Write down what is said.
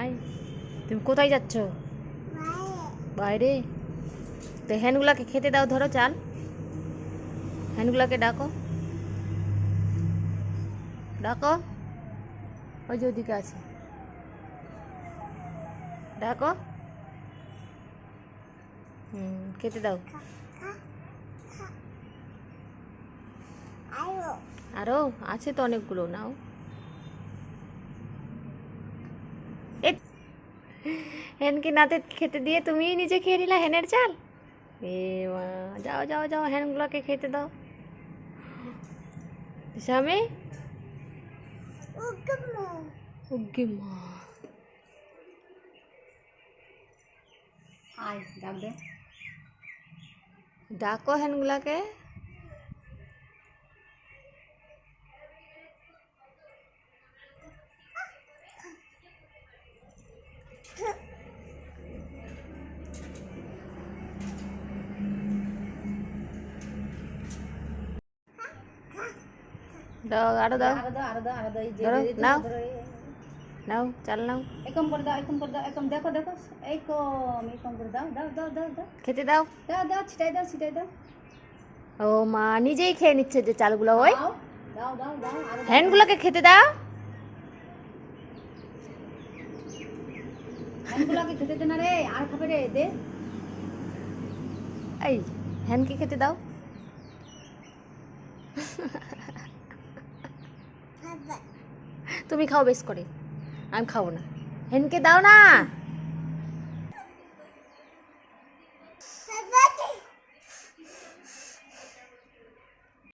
আয় তুমি কোথায় যাচ্ছ? বাইরে। তো হ্যানগুলাকে খেতে দাও, ধরো চাল। হ্যানগুলাকে ডাকো। ডাকো। ওই যে ওদিকে আছে। ডাকো। হুম, খেতে দাও। আরও? আছে তো অনেকগুলো, নাও। এ হেনকে নাতে খেতে দিয়ে তুমিই নিজে খেয়ে নিলা হেনের চাল এ মা যাও যাও যাও হ্যানগুলোকে খেতে দাও স্বামী উগ্গি মা আয় ডাক দে ডাকো হ্যানগুলাকে দাও আরও দাও। আরও দাও আরও দাও আরও দাও এই যে ধরো, এই যে, নাও। নাও চাল নাও। একম করে দাও একম করে দাও একম দেখো দেখো একম একম করে দাও দাও দাও দাও দাও। খেতে দাও। দাও দাও ছিটাই দাও ছিটাই দাও। ও মা নিজেই খেয়ে নিচ্ছে যে চালগুলো ওই। দাও দাও দাও দাও দাও। হ্যান্ডগুলোকে খেতে দাও। হ্যানগুলোকে খেতে দে না রে? আর খাবে রে? দে। এই হ্যানকে খেতে দাও? তুমি খাও বেশ করে। আমি খাব না। হেনকে দাও না।